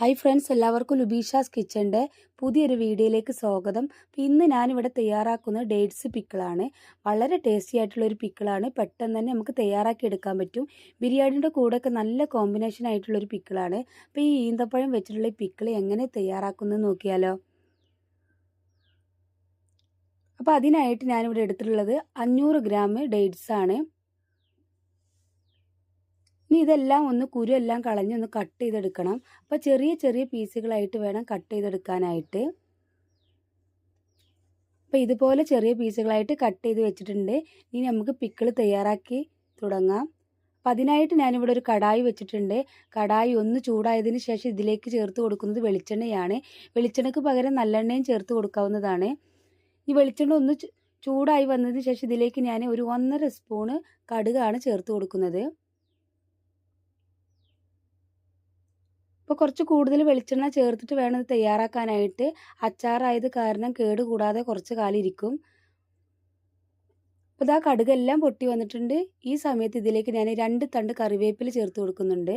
Hi friends എല്ലാവർക്കും ലുബീഷാസ് കിച്ചന്റെ പുതിയൊരു വീഡിയോയിലേക്ക് സ്വാഗതം. ഇന്ന് ഞാനിവിടെ തയ്യാറാക്കുന്ന ഡേറ്റ്സ് പിക്കിളാണ് വളരെ ടേസ്റ്റി ആയിട്ടുള്ളൊരു പിക്കിളാണ് പെട്ടെന്ന് തന്നെ നമുക്ക് തയ്യാറാക്കി എടുക്കാൻ പറ്റും. ബിരിയാണിയുടെ കൂടെയൊക്കെ നല്ല കോമ്പിനേഷൻ ആയിട്ടുള്ളൊരു പിക്കിളാണ് അപ്പോൾ ഈ ഈന്തപ്പഴം വെച്ചിട്ടുള്ള ഈ പിക്കിൾ എങ്ങനെ തയ്യാറാക്കുന്നത് നോക്കിയാലോ. അപ്പോൾ അതിനായിട്ട് ഞാനിവിടെ എടുത്തിട്ടുള്ളത് അഞ്ഞൂറ് ഗ്രാം ഡേറ്റ്സ് ആണ്. ഇനി ഇതെല്ലാം ഒന്ന് കുരു എല്ലാം കളഞ്ഞ് ഒന്ന് കട്ട് ചെയ്തെടുക്കണം. അപ്പോൾ ചെറിയ ചെറിയ പീസുകളായിട്ട് വേണം കട്ട് ചെയ്തെടുക്കാനായിട്ട്. അപ്പോൾ ഇതുപോലെ ചെറിയ പീസുകളായിട്ട് കട്ട് ചെയ്ത് വെച്ചിട്ടുണ്ട്. ഇനി നമുക്ക് പിക്കിൾ തയ്യാറാക്കി തുടങ്ങാം. അപ്പം അതിനായിട്ട് ഞാനിവിടെ ഒരു കടായി വെച്ചിട്ടുണ്ട്. കടായി ഒന്ന് ചൂടായതിന് ശേഷം ഇതിലേക്ക് ചേർത്ത് കൊടുക്കുന്നത് വെളിച്ചെണ്ണയാണ്. വെളിച്ചെണ്ണയ്ക്ക് പകരം നല്ലെണ്ണയും ചേർത്ത് കൊടുക്കാവുന്നതാണ്. ഈ വെളിച്ചെണ്ണ ഒന്ന് ചൂടായി വന്നതിന് ശേഷം ഇതിലേക്ക് ഞാൻ ഒരു ഒന്നര സ്പൂണ് കടുകാണ് ചേർത്ത് കൊടുക്കുന്നത്. അപ്പോൾ കുറച്ച് കൂടുതൽ വെളിച്ചെണ്ണ ചേർത്തിട്ട് വേണം ഇത് തയ്യാറാക്കാനായിട്ട്. അച്ചാറായത് കാരണം കേട് കൂടാതെ കുറച്ച് കാലം ഇരിക്കും. അപ്പോൾ ഇതാ കടുകെല്ലാം പൊട്ടി വന്നിട്ടുണ്ട്. ഈ സമയത്ത് ഇതിലേക്ക് ഞാൻ രണ്ട് തണ്ട് കറിവേപ്പില ചേർത്ത് കൊടുക്കുന്നുണ്ട്.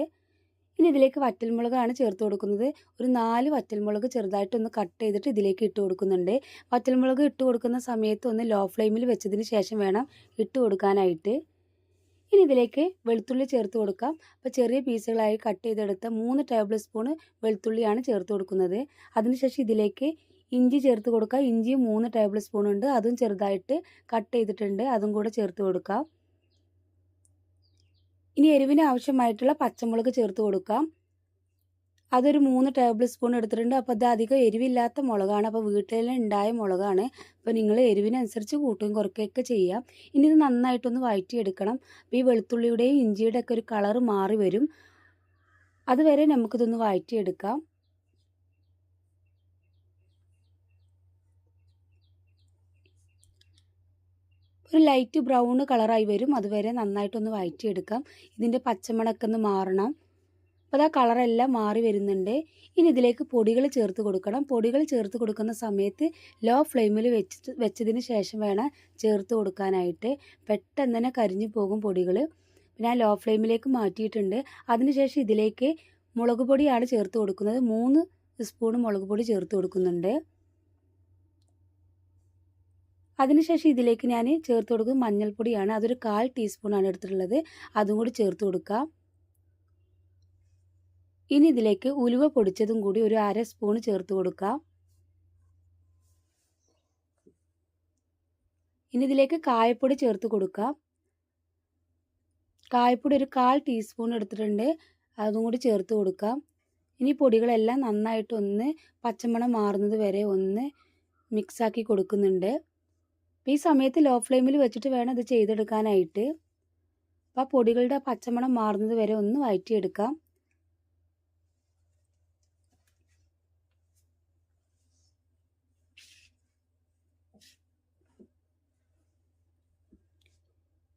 ഇനി ഇതിലേക്ക് വറ്റൽമുളകാണ് ചേർത്ത് കൊടുക്കുന്നത്. ഒരു നാല് വറ്റൽമുളക് ചെറുതായിട്ടൊന്ന് കട്ട് ചെയ്തിട്ട് ഇതിലേക്ക് ഇട്ട് കൊടുക്കുന്നുണ്ട്. വറ്റൽമുളക് ഇട്ട് കൊടുക്കുന്ന സമയത്ത് ഒന്ന് ലോ ഫ്ലെയിമിൽ വെച്ചതിന് ശേഷം വേണം ഇട്ട് കൊടുക്കാനായിട്ട്. ഇനി ഇതിലേക്ക് വെളുത്തുള്ളി ചേർത്ത് കൊടുക്കാം. അപ്പോൾ ചെറിയ പീസുകളായി കട്ട് ചെയ്തെടുത്ത മൂന്ന് ടേബിൾ സ്പൂൺ വെളുത്തുള്ളിയാണ് ചേർത്ത് കൊടുക്കുന്നത്. അതിനുശേഷം ഇതിലേക്ക് ഇഞ്ചി ചേർത്ത് കൊടുക്കുക ഇഞ്ചിയും മൂന്ന് ടേബിൾ സ്പൂൺ ഉണ്ട്. അതും ചെറുതായിട്ട് കട്ട് ചെയ്തിട്ടുണ്ട്. അതും കൂടെ ചേർത്ത് കൊടുക്കാം. ഇനി എരിവിന് ആവശ്യമായിട്ടുള്ള പച്ചമുളക് ചേർത്ത് കൊടുക്കാം. അതൊരു മൂന്ന് ടേബിൾ സ്പൂൺ എടുത്തിട്ടുണ്ട്. അപ്പോൾ ഇത് അധികം എരിവില്ലാത്ത മുളകാണ്. അപ്പോൾ വീട്ടിൽ ഉണ്ടായ മുളകാണ്. അപ്പോൾ നിങ്ങൾ എരിവിനനുസരിച്ച് കൂട്ടുകയും കുറയ്ക്കുകയൊക്കെ ചെയ്യാം. ഇനി ഇത് നന്നായിട്ടൊന്ന് വഴറ്റിയെടുക്കണം അപ്പോൾ ഈ വെളുത്തുള്ളിയുടെയും ഇഞ്ചിയുടെ ഒക്കെ ഒരു കളർ മാറി വരും. അതുവരെ നമുക്കിതൊന്ന് വഴറ്റിയെടുക്കാം ഒരു ലൈറ്റ് ബ്രൗൺ കളറായി വരും. അതുവരെ നന്നായിട്ടൊന്ന് വഴറ്റിയെടുക്കാം ഇതിന്റെ പച്ചമുളക്കൊന്ന് മാറണം. അപ്പോൾ ആ കളറെല്ലാം മാറി വരുന്നുണ്ട്. ഇനി ഇതിലേക്ക് പൊടികൾ ചേർത്ത് കൊടുക്കണം. പൊടികൾ ചേർത്ത് കൊടുക്കുന്ന സമയത്ത് ലോ ഫ്ലെയിമിൽ വെച്ച് വെച്ചതിന് ശേഷം വേണം ചേർത്ത് കൊടുക്കാനായിട്ട്. പെട്ടെന്ന് തന്നെ കരിഞ്ഞു പോകും പൊടികൾ ഞാൻ ലോ ഫ്ലെയിമിലേക്ക് മാറ്റിയിട്ടുണ്ട്. അതിനുശേഷം ഇതിലേക്ക് മുളക് പൊടിയാണ് ചേർത്ത് കൊടുക്കുന്നത്. മൂന്ന് സ്പൂൺ മുളക് പൊടി ചേർത്ത് കൊടുക്കുന്നുണ്ട്. അതിനുശേഷം ഇതിലേക്ക് ഞാൻ ചേർത്ത് കൊടുക്കുന്നത് മഞ്ഞൾപ്പൊടിയാണ്. അതൊരു കാൽ ടീസ്പൂണാണ് എടുത്തിട്ടുള്ളത്. അതും കൂടി ചേർത്ത് കൊടുക്കാം. ഇനി ഇതിലേക്ക് ഉലുവ പൊടിച്ചതും കൂടി ഒരു അര സ്പൂൺ ചേർത്ത് കൊടുക്കാം. ഇനി ഇതിലേക്ക് കായപ്പൊടി ചേർത്ത് കൊടുക്കാം. കായപ്പൊടി ഒരു കാൽ ടീസ്പൂൺ എടുത്തിട്ടുണ്ട്. അതും കൂടി ചേർത്ത് കൊടുക്കാം. ഇനി പൊടികളെല്ലാം നന്നായിട്ട് ഒന്ന് പച്ചമണം മാറുന്നത് വരെ ഒന്ന് മിക്സാക്കി കൊടുക്കുന്നുണ്ട്. ഈ സമയത്ത് ലോ ഫ്ലെയിമിൽ വെച്ചിട്ട് വേണം ഇത് ചെയ്തെടുക്കാനായിട്ട്. അപ്പോൾ ആ പൊടികളുടെ പച്ചമണം മാറുന്നത് വരെ ഒന്ന് വഴറ്റിയെടുക്കാം.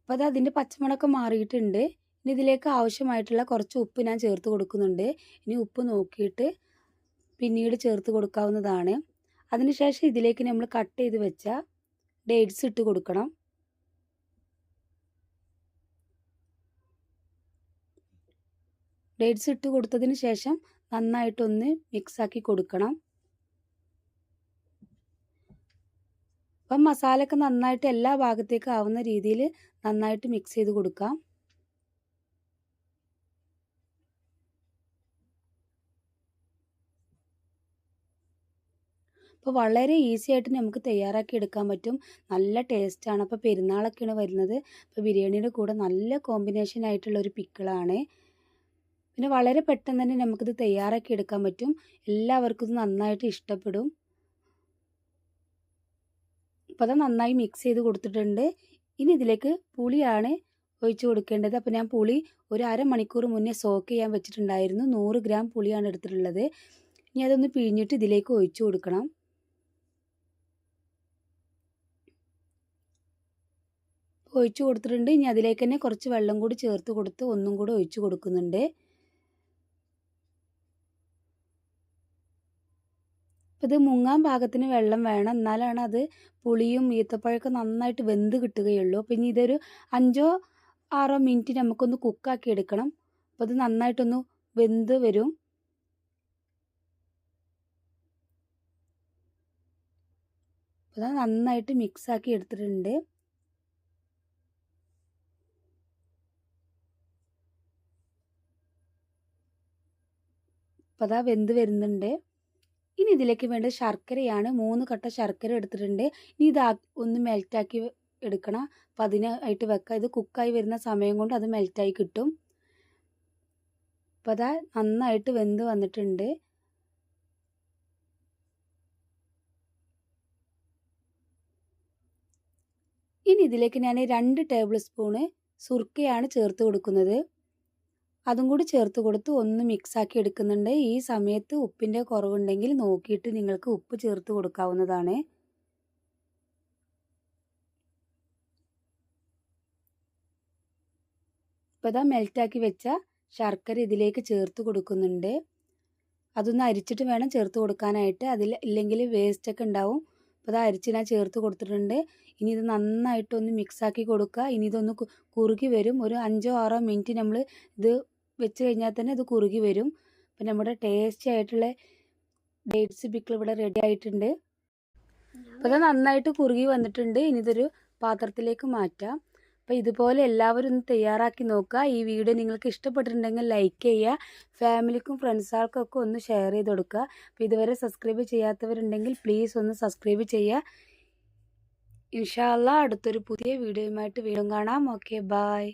അപ്പോൾ അത് അതിന്റെ പച്ചമണമൊക്കെ മാറിയിട്ടുണ്ട്. ഇനി ഇതിലേക്ക് ആവശ്യമായിട്ടുള്ള കുറച്ച് ഉപ്പ് ഞാൻ ചേർത്ത് കൊടുക്കുന്നുണ്ട്. ഇനി ഉപ്പ് നോക്കിയിട്ട് പിന്നീട് ചേർത്ത് കൊടുക്കാവുന്നതാണ്. അതിനുശേഷം ഇതിലേക്ക് നമ്മൾ കട്ട് ചെയ്ത് വെച്ച ഡേറ്റ്സ് ഇട്ട് കൊടുക്കണം. ഡേറ്റ്സ് ഇട്ട് കൊടുത്തതിന് ശേഷം നന്നായിട്ടൊന്ന് മിക്സാക്കി കൊടുക്കണം. അപ്പം മസാലയൊക്കെ നന്നായിട്ട് എല്ലാ ഭാഗത്തേക്കും ആവുന്ന രീതിയിൽ നന്നായിട്ട് മിക്സ് ചെയ്ത് കൊടുക്കാം. അപ്പോൾ വളരെ ഈസി ആയിട്ട് നമുക്ക് തയ്യാറാക്കി എടുക്കാൻ പറ്റും. നല്ല ടേസ്റ്റാണ് അപ്പോൾ പെരുന്നാളൊക്കെയാണ് വരുന്നത്. അപ്പോൾ ബിരിയാണിയുടെ കൂടെ നല്ല കോമ്പിനേഷൻ ആയിട്ടുള്ള ഒരു പിക്കിളാണ്. പിന്നെ വളരെ പെട്ടെന്ന് തന്നെ നമുക്കിത് തയ്യാറാക്കി എടുക്കാൻ പറ്റും. എല്ലാവർക്കും ഇത് നന്നായിട്ട് ഇഷ്ടപ്പെടും. അപ്പോൾ അത് നന്നായി മിക്സ് ചെയ്ത് കൊടുത്തിട്ടുണ്ട്. ഇനി ഇതിലേക്ക് പുളിയാണ് ഒഴിച്ച് കൊടുക്കേണ്ടത്. അപ്പോൾ ഞാൻ പുളി ഒരു അരമണിക്കൂർ മുന്നേ സോക്ക് ചെയ്യാൻ വെച്ചിട്ടുണ്ടായിരുന്നു. നൂറ് ഗ്രാം പുളിയാണ് എടുത്തിട്ടുള്ളത്. ഇനി അതൊന്ന് പിഴിഞ്ഞിട്ട് ഇതിലേക്ക് ഒഴിച്ചു കൊടുക്കണം. ഒഴിച്ചു കൊടുത്തിട്ടുണ്ട്. ഇനി അതിലേക്ക് തന്നെ കുറച്ച് വെള്ളം കൂടി ചേർത്ത് കൊടുത്ത് ഒന്നും കൂടി ഒഴിച്ചു കൊടുക്കുന്നുണ്ട്. അപ്പോൾ ഇത് മുങ്ങാൻ പാകത്തിന് വെള്ളം വേണം. എന്നാലാണ് അത് പുളിയും ഈത്തപ്പഴമൊക്കെ നന്നായിട്ട് വെന്ത് കിട്ടുകയുള്ളൂ. അപ്പോൾ ഇനി ഇതൊരു അഞ്ചോ ആറോ മിനിറ്റ് നമുക്കൊന്ന് കുക്കാക്കി എടുക്കണം. അപ്പോൾ ഇത് നന്നായിട്ടൊന്ന് വെന്ത് വരും. അപ്പോൾ അത് നന്നായിട്ട് മിക്സാക്കി എടുത്തിട്ടുണ്ട്. അപ്പോൾ അതാ വെന്ത് വരുന്നുണ്ട്. ഇനി ഇതിലേക്ക് വേണ്ട ശർക്കരയാണ്. മൂന്ന് കട്ട ശർക്കര എടുത്തിട്ടുണ്ട്. ഇനി ഇത് ഒന്ന് മെൽറ്റാക്കി എടുക്കണം. അപ്പം അതിനായിട്ട് വെക്കുക ഇത് കുക്കായി വരുന്ന സമയം കൊണ്ട് അത് മെൽറ്റായി കിട്ടും. അപ്പം അതാ നന്നായിട്ട് വെന്ത് വന്നിട്ടുണ്ട്. ഇനി ഇതിലേക്ക് ഞാൻ രണ്ട് ടേബിൾ സ്പൂണ് സുർക്കയാണ് ചേർത്ത് കൊടുക്കുന്നത്. അതും കൂടി ചേർത്ത് കൊടുത്ത് ഒന്ന് മിക്സാക്കി എടുക്കുന്നുണ്ട്. ഈ സമയത്ത് ഉപ്പിന്റെ കുറവുണ്ടെങ്കിൽ നോക്കിയിട്ട് നിങ്ങൾക്ക് ഉപ്പ് ചേർത്ത് കൊടുക്കാവുന്നതാണ്. ഇപ്പോൾ ഇതാ മെൽറ്റാക്കി വെച്ച ശർക്കര ഇതിലേക്ക് ചേർത്ത് കൊടുക്കുന്നുണ്ട്. അതൊന്ന് അരിച്ചിട്ട് വേണം ചേർത്ത് കൊടുക്കാനായിട്ട്. അതിൽ ഇല്ലെങ്കിൽ വേസ്റ്റൊക്കെ ഉണ്ടാവും. അപ്പോൾ അത് അരിച്ച് ഞാൻ ചേർത്ത് കൊടുത്തിട്ടുണ്ട്. ഇനി ഇത് നന്നായിട്ടൊന്ന് മിക്സാക്കി കൊടുക്കുക. ഇനി ഇതൊന്ന് കുറുകി വരും. ഒരു അഞ്ചോ ആറോ മിനിറ്റ് നമ്മൾ ഇത് വെച്ച് കഴിഞ്ഞാൽ തന്നെ അത് കുറുകി വരും. അപ്പം നമ്മുടെ ടേസ്റ്റി ആയിട്ടുള്ള ഡേറ്റ്സ് പിക്കിൾ ഇവിടെ റെഡി ആയിട്ടുണ്ട്. അപ്പോൾ അത് നന്നായിട്ട് കുറുകി വന്നിട്ടുണ്ട്. ഇനി ഇതൊരു പാത്രത്തിലേക്ക് മാറ്റാം. അപ്പോൾ ഇതുപോലെ എല്ലാവരും ഒന്ന് തയ്യാറാക്കി നോക്കുക. ഈ വീഡിയോ നിങ്ങൾക്ക് ഇഷ്ടപ്പെട്ടിട്ടുണ്ടെങ്കിൽ ലൈക്ക് ചെയ്യുക. ഫാമിലിക്കും ഫ്രണ്ട്സുകൾക്കൊക്കെ ഒന്ന് ഷെയർ ചെയ്ത് കൊടുക്കുക. അപ്പോൾ ഇതുവരെ സബ്സ്ക്രൈബ് ചെയ്യാത്തവരുണ്ടെങ്കിൽ പ്ലീസ് ഒന്ന് സബ്സ്ക്രൈബ് ചെയ്യുക. ഇൻഷാല്ല അടുത്തൊരു പുതിയ വീഡിയോയുമായിട്ട് വീണ്ടും കാണാം. Okay bye